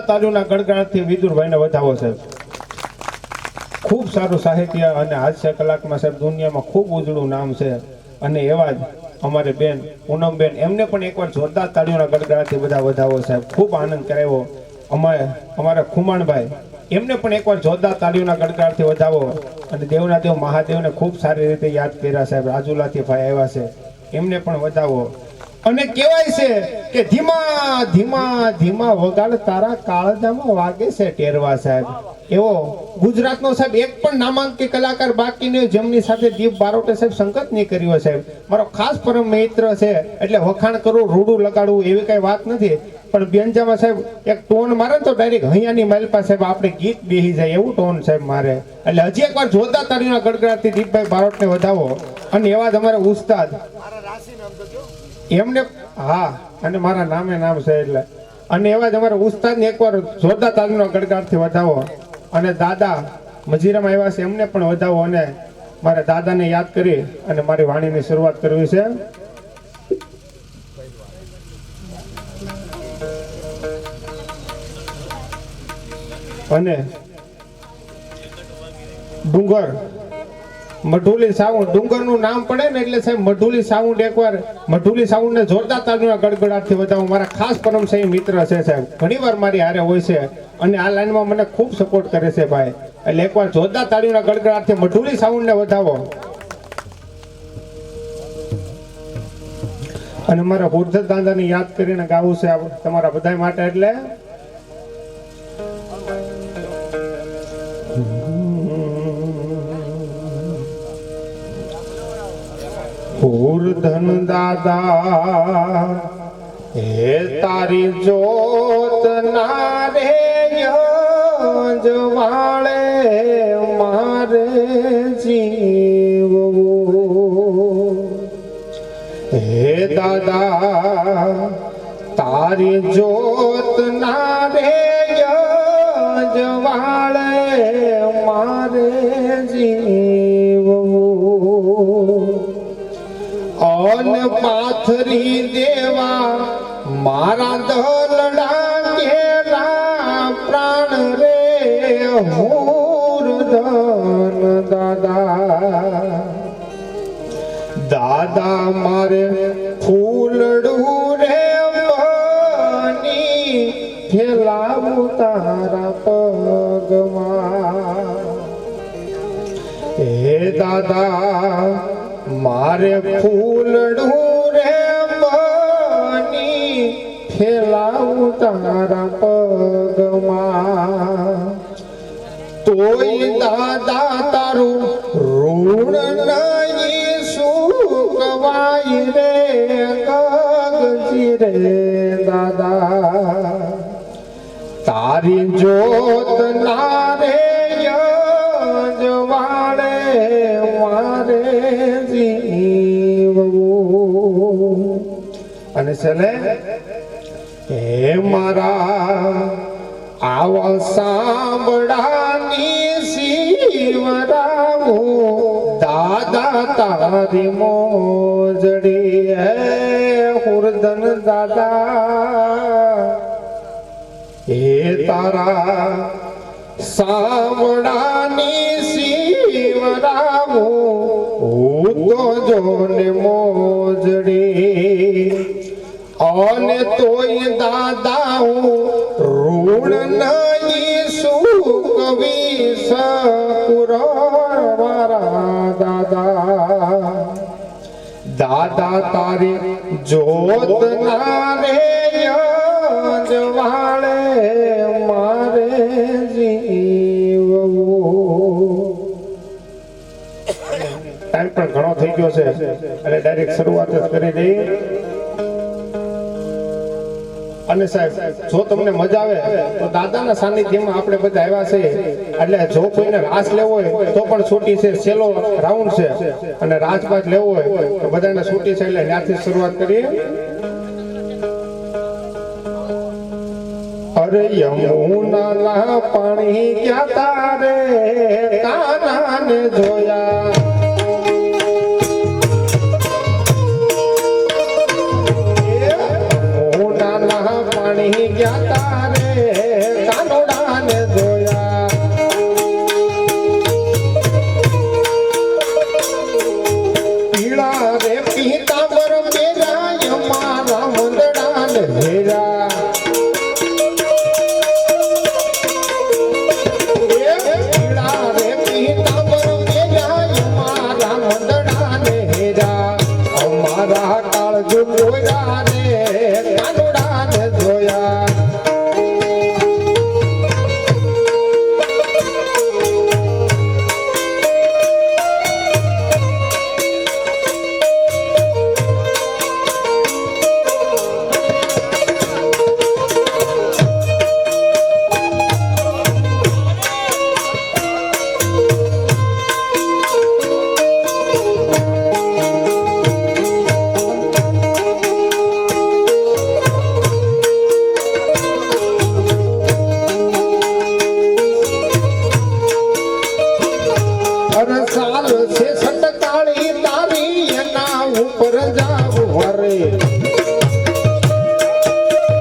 તાલુના ગડગડાટથી વિદુરભાઈને વધાવો, સાહેબ. ખૂબ સારું સાહિત્ય અને હાસ્ય કલાકમાં, સાહેબ, દુનિયામાં ખૂબ ઉજળું નામ છે. અને એવા જ અમારે બેન, પૂનમબેન, એમને પણ એકવાર જોરદાર તાળીઓના ગડગડાથી બધા વધાવો, સાહેબ. ખૂબ આનંદ કરાવ્યો. અમારે, અમારા ખુમાણભાઈ, એમને પણ એકવાર જોરદાર તાળીઓના ગડગડાથી વધાવો. અને દેવના દેવ મહાદેવને ખૂબ સારી રીતે યાદ કર્યા, સાહેબ. રાજુલાથી ભાઈ આવ્યા છે. એમને પણ વધાવો. અને કહેવાય છે કે ધીમા ધીમા ધીમા વગાડ તારા કાળજામાં વાગે છે ટેરવા સાહેબ. એવો ગુજરાતનો સાહેબ એક પણ નામાંકિત કલાકાર બાકી નહીં, જેમની સાથે દીપ બારોટે સાહેબ સંગત નહીં કર્યો સાહેબ. મારો ખાસ પરમ મિત્ર છે, એટલે વખાણ કરવું રૂડું લગાડવું એવી કઈ વાત નથી. પણ બેનજામાં સાહેબ, એક ટોન મારે તો ડાયરેક્ટ હૈયાની માઇલ પાસે સાહેબ આપણે ગીત બેહી જાય એવું ટોન સાહેબ મારે. એટલે હજી એકવાર જોતા તારીના ગડગડાટથી દીપભાઈ બારોટને વધાવો. અને એવા જ અમારા ઉસ્તાદ. એમને, હા, અને મારા નામે નામ છે એટલે. અને એવા જ અમારા ઉસ્તાદને એકવાર જોરદાર તાલીમનો ગડગાડથી વધાવો. અને દાદા મજીરામાં આવ્યા છે, એમને પણ વધાવો અને મારા દાદાને યાદ કરી અને મારી વાણીની શરૂઆત કરવી છે. અને ડુંગર મઢુલી સાઉન્ડ, ડુંગરનું નામ પડે ને એટલે સાહેબ મઢુલી સાઉન્ડ એકવાર, મઢુલી સાઉન્ડ ને જોરદાર તાલીના ગડગડાટથી બતાવું. મારા ખાસ પરમ સહી મિત્ર છે સાહેબ. ઘણીવાર મારી હારે હોય છે અને આ લાઈનમાં મને ખૂબ સપોર્ટ કરે છે ભાઈ. એટલે એકવાર જોરદાર તાળીના ગડગડાટથી મઢુલી સાઉન્ડ ને વધાવો. અને મારા હુરધર દાદાને યાદ કરીને ગાવું છે તમારા બધા માટે એટલે પૂરધન દાદા, હે તારી જોત ના રે જવાળે મારે જીવવું. હે દાદા, તારી જોત ના રે જવાળે મારે પાથરી દેવા, મારા દલડા ઘેરા પ્રાણ રે હું દાદા. દાદા મારે ફૂલડું રે ખેલાવું તારા પગમાં. હે દાદા મારે ફૂલડું રે બની ફેલાવું તારા પગમાં. તોય દાદા તારું ઋણ નહીં સુકવાય રે, કગજી રે દાદા. તારી જોત અને ને હે મારા, આવા સાંભળાની શિવરાવું દાદા તારી મોજડી હે હુરદન દાદા. હે તારા સાંભળાની શિવરાવું હું તો જોને મોજડી. અને તોય દાદા હું ઋણ નહીં સુકવી સકુર મારા દાદા. દાદા તારે જોત ના રે જવાળે મારે ટાઈમ પણ ઘણો થઈ ગયો છે. એટલે ડાયરેક્ટ શરૂઆત જ કરી દઈ અને સાહેબ, જો તમને મજા આવે, તો દાદાના સાનિધ્યમાં આપણે બધા આવ્યા છે એટલે જો કોઈને રાસ લેવો હોય, તો પણ છૂટી છે. છેલ્લો રાઉન્ડ છે. અને રાજપાટ લેવો હોય, તો બધાને છૂટી છે. એટલે ત્યાંથી શરૂઆત કરીએ. અરે યમુના પાણી ક્યાં તારે? કાના ને જોયા.